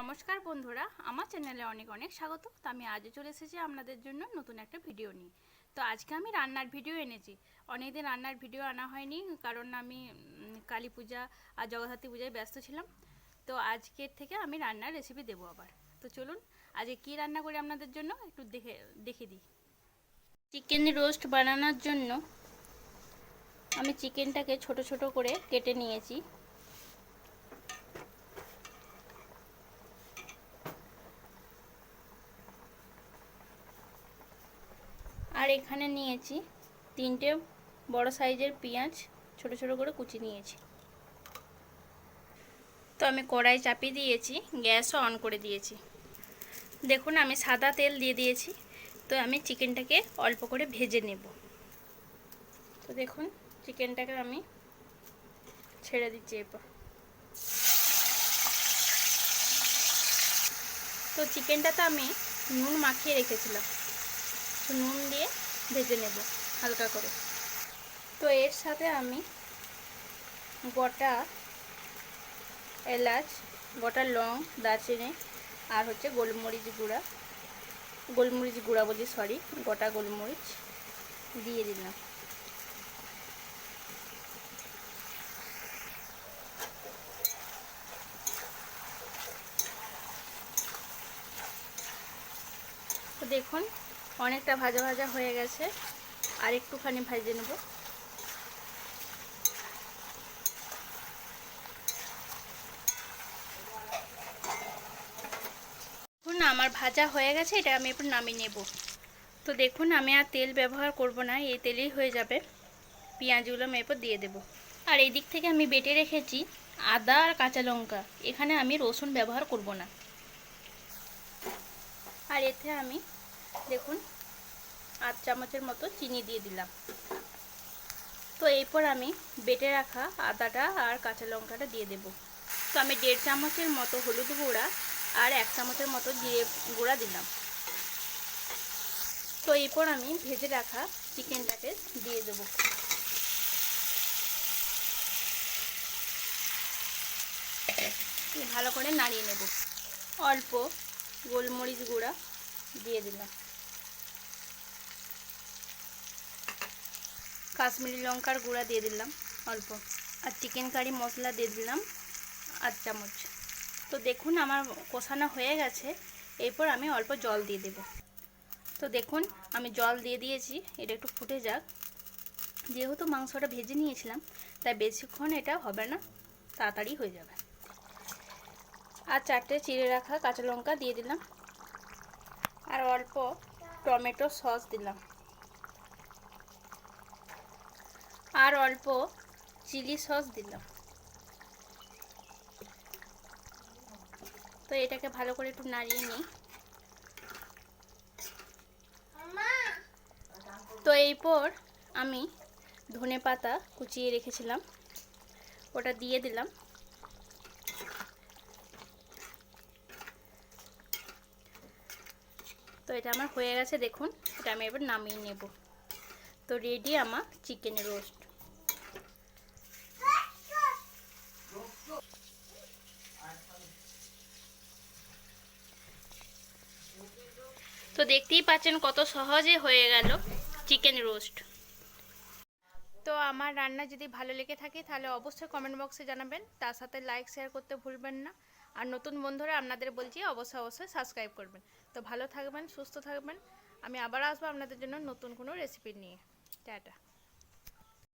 নমস্কার বন্ধুরা, আমার চ্যানেলে অনেক অনেক স্বাগত। তো আমি আজও চলে এসেছি আপনাদের জন্য নতুন একটা ভিডিও নিয়ে। তো আজকে আমি রান্নার ভিডিও এনেছি। অনেকদিন রান্নার ভিডিও আনা হয়নি, কারণ আমি কালী পূজা আর জগদ্ধাত্রী পূজায় ব্যস্ত ছিলাম। তো আজকের থেকে আমি রান্নার রেসিপি দেবো আবার। তো চলুন, আজকে কি রান্না করি আপনাদের জন্য একটু দেখে দেখে দিই। চিকেন রোস্ট বানানোর জন্য আমি চিকেনটাকে ছোট ছোট করে কেটে নিয়েছি। আর এখানে নিয়েছি তিনটে বড় সাইজের পেঁয়াজ, ছোট ছোট করে কুচি নিয়েছি। তো আমি কড়াই চাপিয়ে দিয়েছি, গ্যাসও অন করে দিয়েছি। দেখুন আমি সাদা তেল দিয়ে দিয়েছি, তো আমি চিকেনটাকে অল্প করে ভেজে নেব। তো দেখুন চিকেনটাকে আমি ছেড়ে দিচ্ছি এরপর। তো চিকেনটা তো আমি নুন মাখিয়ে রেখেছিলাম। তো নুন দিয়ে ভেজে নেব হালকা করে। তো এর সাথে আমি গোটা এলাচ, গোটা লং, দারচিনি আর হচ্ছে গোলমরিচ গুঁড়া গোলমরিচ গুঁড়া বলি সরি গোটা গোলমরিচ দিয়ে দিলাম। তো দেখুন অনেকটা ভাজা ভাজা হয়ে গেছে। আর একটুখানি ভাজে নেব। দেখুন আমার ভাজা হয়ে গেছে, এটা আমি এরপর নামিয়ে নেব। তো দেখুন, আমি আর তেল ব্যবহার করব না, এই তেলেই হয়ে যাবে। পেঁয়াজগুলো আমি এরপর দিয়ে দেব। আর এই দিক থেকে আমি বেটে রেখেছি আদা আর কাঁচা লঙ্কা। এখানে আমি রসুন ব্যবহার করব না। আর এতে আমি দেখুন, আধ চামচের মতো চিনি দিয়ে দিলাম। তো এরপর আমি বেটে রাখা আদাটা আর কাঁচা লঙ্কাটা দিয়ে দেব। তো আমি দেড় চামচের মতো হলুদ গুঁড়া আর এক চামচের মতো জিরে গুঁড়া দিলাম। তো এরপর আমি ভেজে রাখা চিকেনটাকে দিয়ে দেব। ভালো করে নাড়িয়ে নেব। অল্প গোলমরিচ গুঁড়া দিয়ে দিলাম। কাশ্মীরি লঙ্কার গুঁড়া দিয়ে দিলাম, অল্প। আর চিকেন কারি মশলা দিয়ে দিলাম, আধ চামচ। তো দেখুন আমার কষানো হয়ে গেছে, এরপর আমি অল্প জল দিয়ে দেব। তো দেখুন, আমি জল দিয়ে দিয়েছি, এটা একটু ফুটে যাক। যেহেতু মাংসটা ভেজে নিয়েছিলাম, তাই বেশিক্ষণ এটা হবে না, তাড়াতাড়ি হয়ে যাবে। আর চারটে চিড়ে রাখা কাঁচা লঙ্কা দিয়ে দিলাম। আর অল্প টমেটো সস দিলাম। আর অল্প চিলি সস দিলাম তো এটাকে ভালো করে একটু নাড়িয়ে নিই। তো এরপর আমি ধনে পাতা কুচিয়ে রেখেছিলাম। ওটা দিয়ে দিলাম। তো এটা আমার হয়ে গেছে দেখুন। এটা আমি এবার নামিয়ে নেব। তো রেডি আমার চিকেন রোস্ট তো দেখতেই পাচ্ছেন কত সহজে হয়ে গেল চিকেন রোস্ট। তো আমার রান্না যদি ভালো লেগে থাকে তাহলে অবশ্যই কমেন্ট বক্সে জানাবেন। তার সাথে লাইক শেয়ার করতে ভুলবেন না। আর নতুন বন্ধুরা আপনাদের বলছি অবশ্যই অবশ্যই সাবস্ক্রাইব করবেন। তো ভালো থাকবেন, সুস্থ থাকবেন। আমি আবার আসব আপনাদের জন্য নতুন কোনো রেসিপি নিয়ে। টাটা।